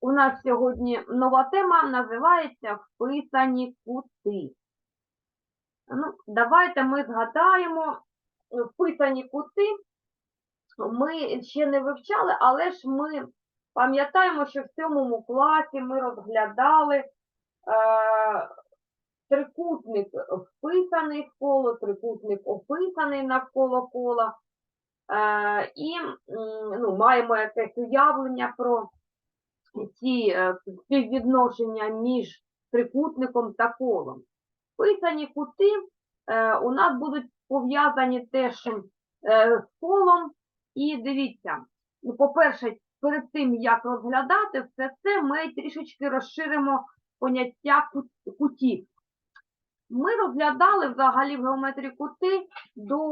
У нас сьогодні нова тема називається Вписані кути. Ну, давайте ми згадаємо е, вписані кути. Ми ще не вивчали, але ж ми пам'ятаємо, що в сьомому класі ми розглядали е, трикутник вписаний в коло, трикутник описаний навколо кола. Е, і ну, маємо якесь уявлення про ці е, співвідношення між трикутником та колом. Писані кути е, у нас будуть пов'язані теж е, з колом. І дивіться, ну, по-перше, перед тим, як розглядати все це, ми трішечки розширимо поняття кут- кутів. Ми розглядали взагалі в геометрії кути до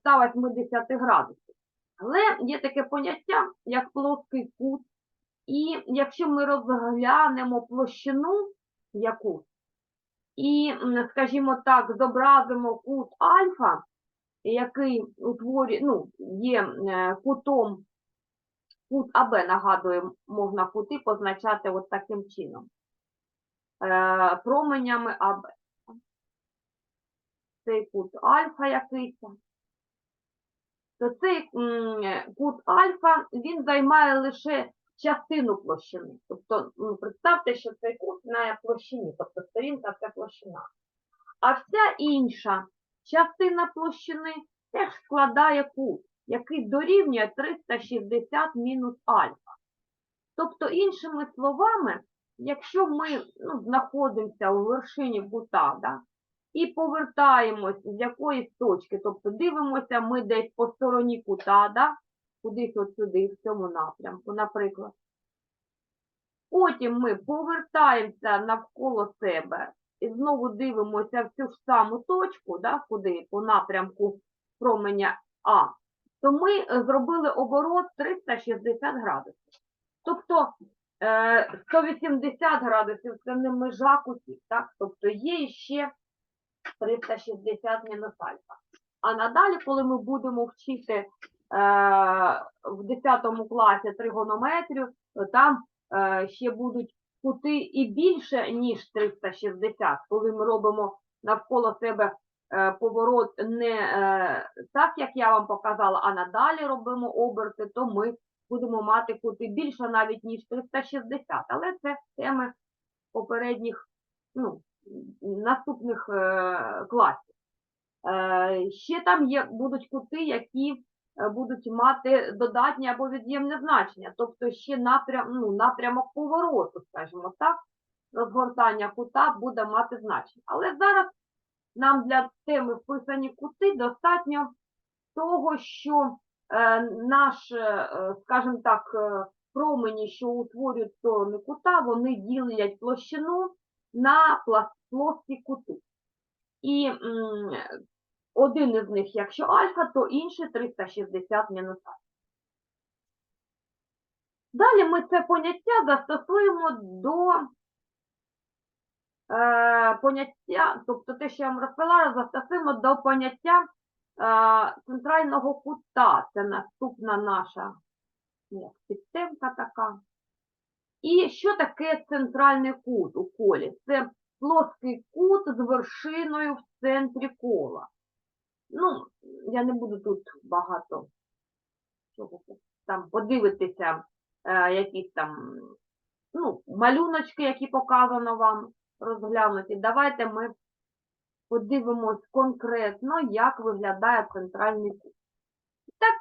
180 градусів. Але є таке поняття, як плоский кут. І якщо ми розглянемо площину яку, і, скажімо так, зобразимо кут альфа, який утворює, ну, є кутом, кут АБ, нагадую, можна кути позначати от таким чином, е, променями АБ. Цей кут альфа якийсь, то цей кут альфа, він займає лише частину площини. Тобто, ну, представте, що цей кут на площині, тобто сторінка це площина. А вся інша частина площини теж складає кут, який дорівнює 360 мінус альфа. Тобто, іншими словами, якщо ми ну, знаходимося у вершині кута, да, і повертаємось з якоїсь точки, тобто дивимося ми десь по стороні кута, да, кудись от сюди, в цьому напрямку, наприклад. Потім ми повертаємося навколо себе і знову дивимося в цю ж саму точку, да, куди по напрямку променя А, то ми е, зробили оборот 360 градусів. Тобто е, 180 градусів це не межа кутів, так? Тобто є ще 360 мінус альфа. А надалі, коли ми будемо вчити е, в 10 класі тригонометрію, там е, ще будуть кути і більше, ніж 360, коли ми робимо навколо себе е, поворот не е, так, як я вам показала, а надалі робимо оберти, то ми будемо мати кути більше навіть, ніж 360. Але це теми попередніх, ну, наступних е, класів. Е, ще там є, будуть кути, які е, будуть мати додатнє або від'ємне значення, тобто ще напрям, ну, напрямок повороту, скажімо так, розгортання кута буде мати значення. Але зараз нам для теми вписані кути достатньо того, що е, наш, е, скажімо так, е, промені, що утворюють сторони кута, вони ділять площину на плоскі кути. І один із них, якщо альфа, то інший 360 мінус альфа. Далі ми це поняття застосуємо до е, поняття, тобто те, що я вам розповіла, застосуємо до поняття е, центрального кута. Це наступна наша як, підтемка така. І що таке центральний кут у колі? Це плоский кут з вершиною в центрі кола. Ну, я не буду тут багато там подивитися, е, якісь там ну, малюночки, які показано вам розглянуті. Давайте ми подивимось конкретно, як виглядає центральний кут. Так,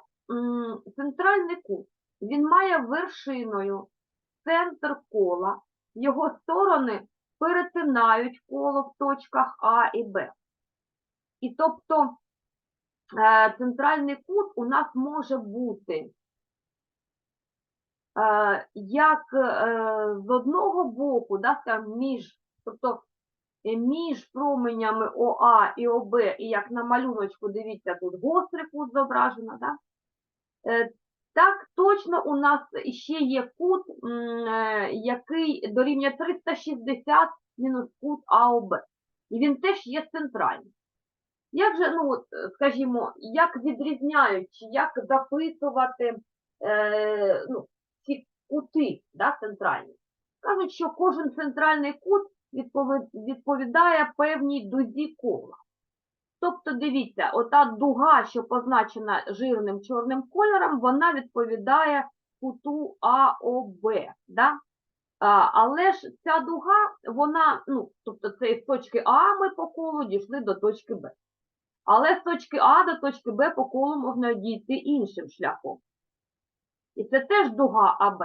центральний кут, він має вершиною центр кола, його сторони перетинають коло в точках А і Б. І тобто центральний кут у нас може бути е, як е, з одного боку, да, скажімо, між, тобто е, між променями ОА і ОБ, і як на малюночку, дивіться, тут гострий кут зображено, да? Е, так, точно у нас ще є кут, е, який дорівнює 360 мінус кут АОБ. І він теж є центральним. Як же, ну, е, скажімо, як відрізняють, як записувати е, ну, ці кути да, центральні? Кажуть, що кожен центральний кут відповідає певній дузі кола. Тобто, дивіться, ота дуга, що позначена жирним чорним кольором, вона відповідає куту АОБ. Да? А, але ж ця дуга, вона, ну, тобто це з точки А ми по колу дійшли до точки Б. Але з точки А до точки Б по колу можна дійти іншим шляхом. І це теж дуга АБ.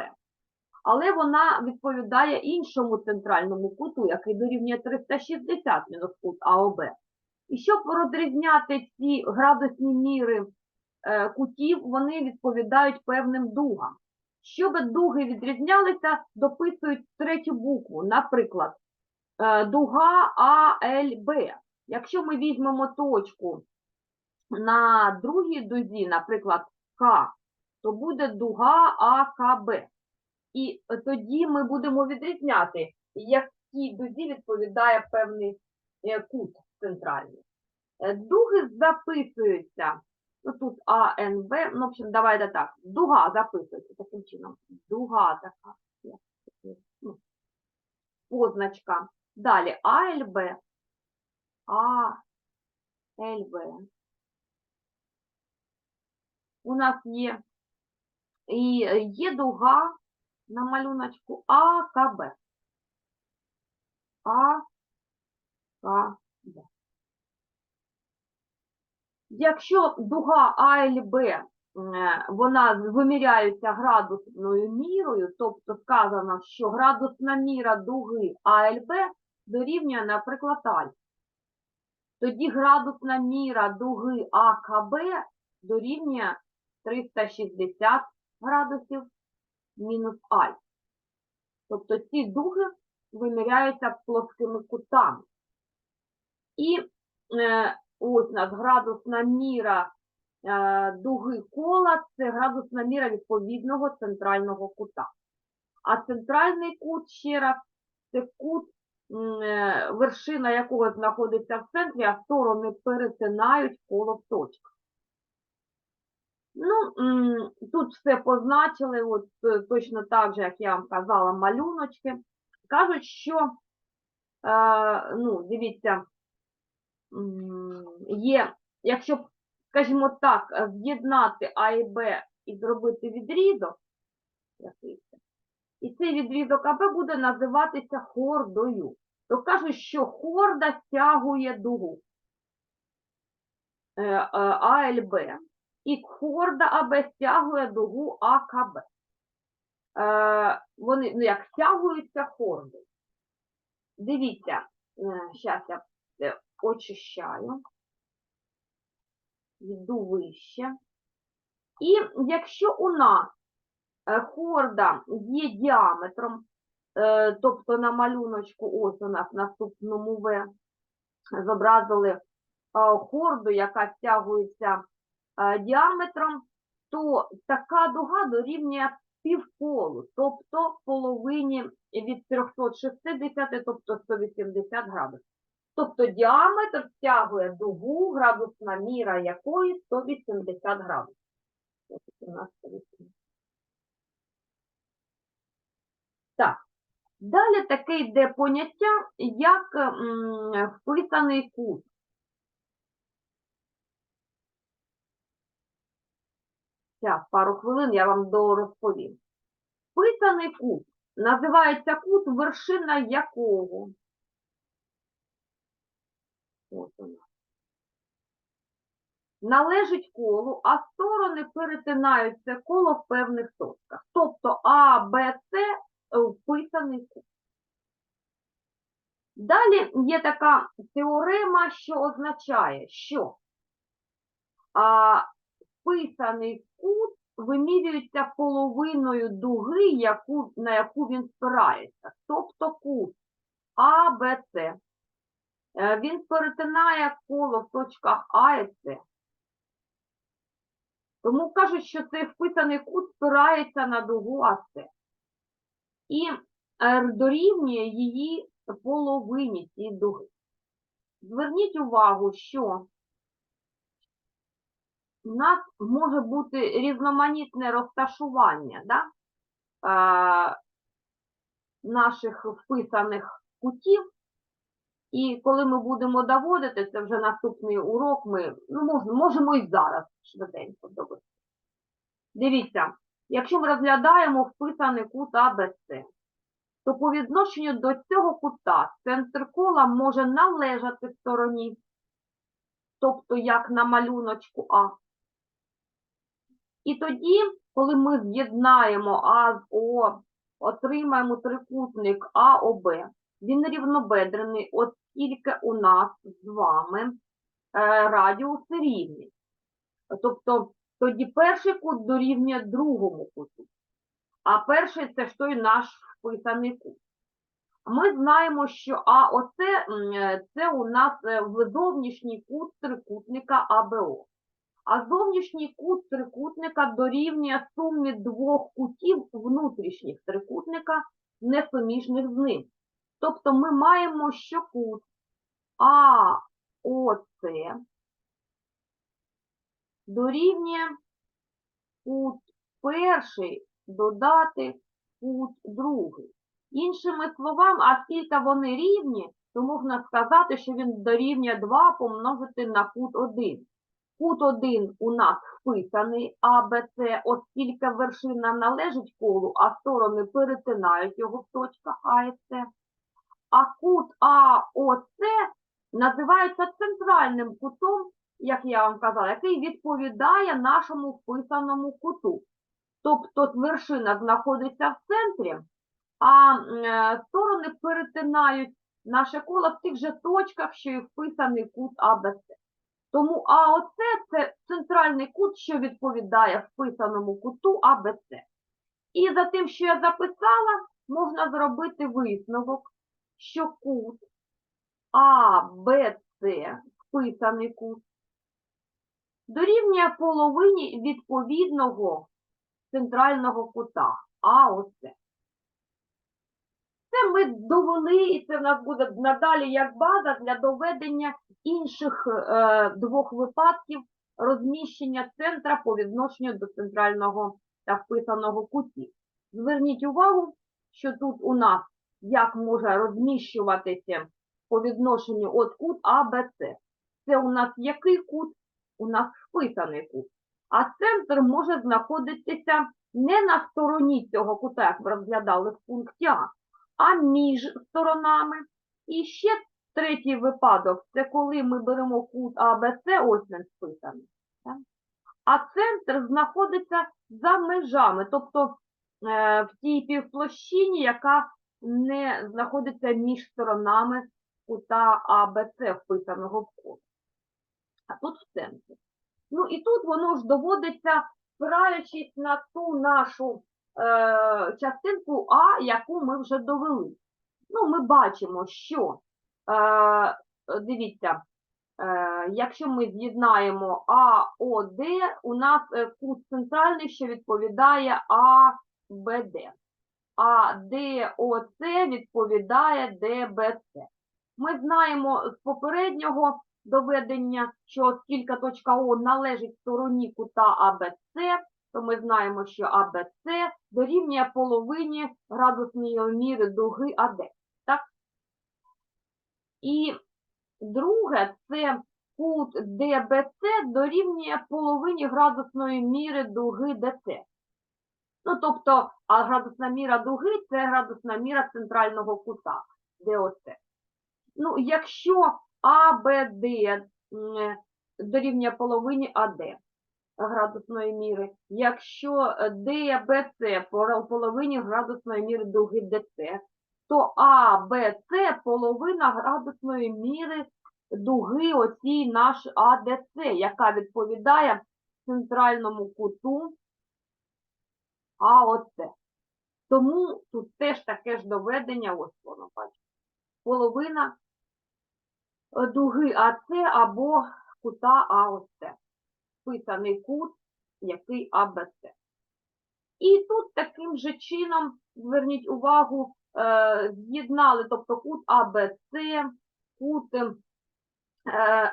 Але вона відповідає іншому центральному куту, який дорівнює 360 мінус кут АОБ. І щоб розрізняти ці градусні міри е, кутів, вони відповідають певним дугам. Щоб дуги відрізнялися, дописують третю букву, наприклад, е, дуга АЛБ. Якщо ми візьмемо точку на другій дузі, наприклад, К, то буде дуга АКБ. І тоді ми будемо відрізняти, якій дузі відповідає певний е, кут центральний. Е, Дуги записуються. Ну, тут АНБ, ну, в общем, давайте так. Дуга записується таким чином. Дуга така. ну, Позначка. Далі АЛБ. АЛБ. У нас є. І е, є дуга на малюночку АКБ. АКБ. Якщо дуга АЛБ, е, вона виміряється градусною мірою, тобто сказано, що градусна міра дуги АЛБ дорівнює, наприклад, альфа, тоді градусна міра дуги АКБ дорівнює 360 градусів мінус альфа. Тобто ці дуги виміряються плоскими кутами. І е, ось нас градусна міра е, дуги кола це градусна міра відповідного центрального кута. А центральний кут, ще раз, це кут, вершина якого знаходиться в центрі, а сторони перетинають коло в точках. Ну, тут все позначили, от е, точно так же, як я вам казала, малюночки. Кажуть, що, е, ну, дивіться, є, якщо, скажімо так, е, з'єднати А і Б і зробити відрізок, якийсь, і цей відрізок АБ буде називатися хордою. То кажуть, що хорда стягує дугу е, е, АЛБ, і хорда АБ стягує дугу АКБ. Е, вони ну, як стягуються хорди. Дивіться, зараз я очищаю, йду вище. І якщо у нас хорда є діаметром, е, тобто на малюночку, ось у нас наступному В, зобразили е, хорду, яка стягується е, діаметром, то така дуга дорівнює півколу, тобто половині від 360, тобто 180 градусів. Тобто діаметр стягує дугу, градусна міра якої 180 градусів. Ось у нас 180. Так, далі таке йде поняття, як вписаний кут. Зараз, пару хвилин я вам дорозповім. Вписаний кут називається кут, вершина якого. Ось у. Належить колу, а сторони перетинають це коло в певних точках. Тобто А, Б, С е, вписаний кут. Далі є така теорема, що означає, що а, вписаний кут вимірюється половиною дуги, яку, на яку він спирається. Тобто кут А, Б, С. Е, Він перетинає коло в точках А і С. Тому кажуть, що цей вписаний кут спирається на дугу АС. І е, дорівнює її половині цієї дуги. Зверніть увагу, що у нас може бути різноманітне розташування, да? Е, наших вписаних кутів. І коли ми будемо доводити, це вже наступний урок, ми ну, можемо, можемо і зараз швиденько довести. Дивіться, якщо ми розглядаємо вписаний кут АБЦ, то по відношенню до цього кута центр кола може належати стороні, тобто як на малюночку А. І тоді, коли ми з'єднаємо А з О, отримаємо трикутник АОБ, він рівнобедрений, оскільки у нас з вами е, радіуси рівні. Тобто тоді перший кут дорівнює другому куту. А перший це ж той наш вписаний кут. Ми знаємо, що АОЦ м, е, це у нас е, зовнішній кут трикутника АБО. А зовнішній кут трикутника дорівнює сумі двох кутів внутрішніх трикутника, несуміжних з ним. Тобто ми маємо, що кут АОЦ дорівнює кут перший додати кут другий. Іншими словами, оскільки вони рівні, то можна сказати, що він дорівнює 2 помножити на кут 1. Кут 1 у нас вписаний АБЦ, оскільки вершина належить колу, а сторони перетинають його в точках А і С. А кут АОЦ називається центральним кутом, як я вам казала, який відповідає нашому вписаному куту. Тобто вершина знаходиться в центрі, а е, сторони перетинають наше коло в тих же точках, що і вписаний кут АБЦ. Тому АОЦ це центральний кут, що відповідає вписаному куту АБЦ. І за тим, що я записала, можна зробити висновок, що кут АБЦ, вписаний кут, дорівнює половині відповідного центрального кута АОЦ. Це ми довели, і це в нас буде надалі як база для доведення інших е, двох випадків розміщення центра по відношенню до центрального та вписаного кутів. Зверніть увагу, що тут у нас як може розміщуватися по відношенню от кут АБЦ. Це у нас який кут? У нас вписаний кут. А центр може знаходитися не на стороні цього кута, як ви розглядали в пункті А, а між сторонами. І ще третій випадок це коли ми беремо кут АБЦ, ось він списаний. А центр знаходиться за межами, тобто е, в тій півплощині, яка не знаходиться між сторонами кута АБЦ, вписаного в код. А тут в центрі. Ну і тут воно ж доводиться, спираючись на ту нашу е, частинку А, яку ми вже довели. Ну, ми бачимо, що, е, дивіться, е, якщо ми з'єднаємо АОД, у нас е, кут центральний, що відповідає АБД. А ДОЦ відповідає ДБЦ. Ми знаємо з попереднього доведення, що оскільки точка О належить стороні кута АБЦ, то ми знаємо, що АБЦ дорівнює половині градусної міри дуги АД. Так? І друге, це кут ДБЦ дорівнює половині градусної міри дуги ДЦ. Ну, тобто, а градусна міра дуги це градусна міра центрального кута ДОЦ. Ну, якщо АБД дорівнює половині АД градусної міри, якщо ДБЦ по половині градусної міри дуги ДЦ, то АБЦ половина градусної міри дуги оцій наш АДЦ, яка відповідає центральному куту АОЦ. Тому тут теж таке ж доведення, ось воно бачите, половина е, дуги АЦ або кута АОЦ. Вписаний кут, який АБЦ. І тут таким же чином, зверніть увагу, е, з'єднали, тобто кут АБЦ, кут, е,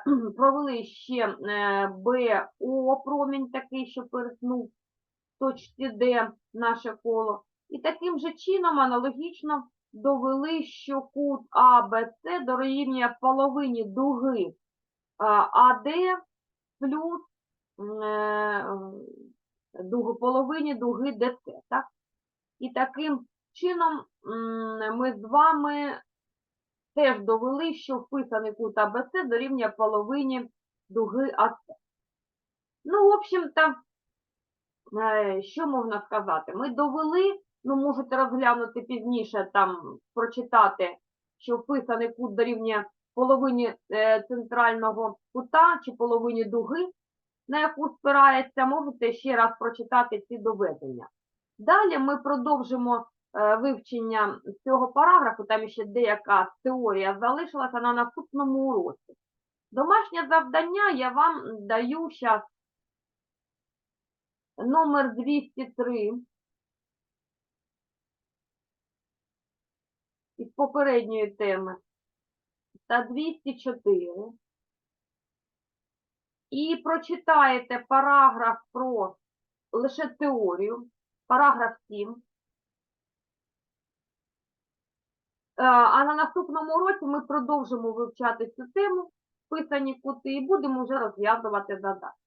провели ще е, БО промінь такий, що перетнув в точці Д наше коло. І таким же чином аналогічно довели, що кут АБЦ дорівнює половині дуги АД плюс е, дугу, половині дуги ДЦ. Так? І таким чином ми з вами теж довели, що вписаний кут АБЦ дорівнює половині дуги АС. Ну, в общем-то, е, що можна сказати? Ми довели, ну, можете розглянути пізніше, там, прочитати, що вписаний кут дорівнює половині е, центрального кута чи половині дуги, на яку спирається, можете ще раз прочитати ці доведення. Далі ми продовжимо е, вивчення цього параграфу, там ще деяка теорія залишилася на наступному уроці. Домашнє завдання я вам даю зараз номер 203 із попередньої теми та 204. І прочитаєте параграф про лише теорію, параграф 7. Е, А на наступному уроці ми продовжимо вивчати цю тему, писані кути, і будемо вже розв'язувати задачі.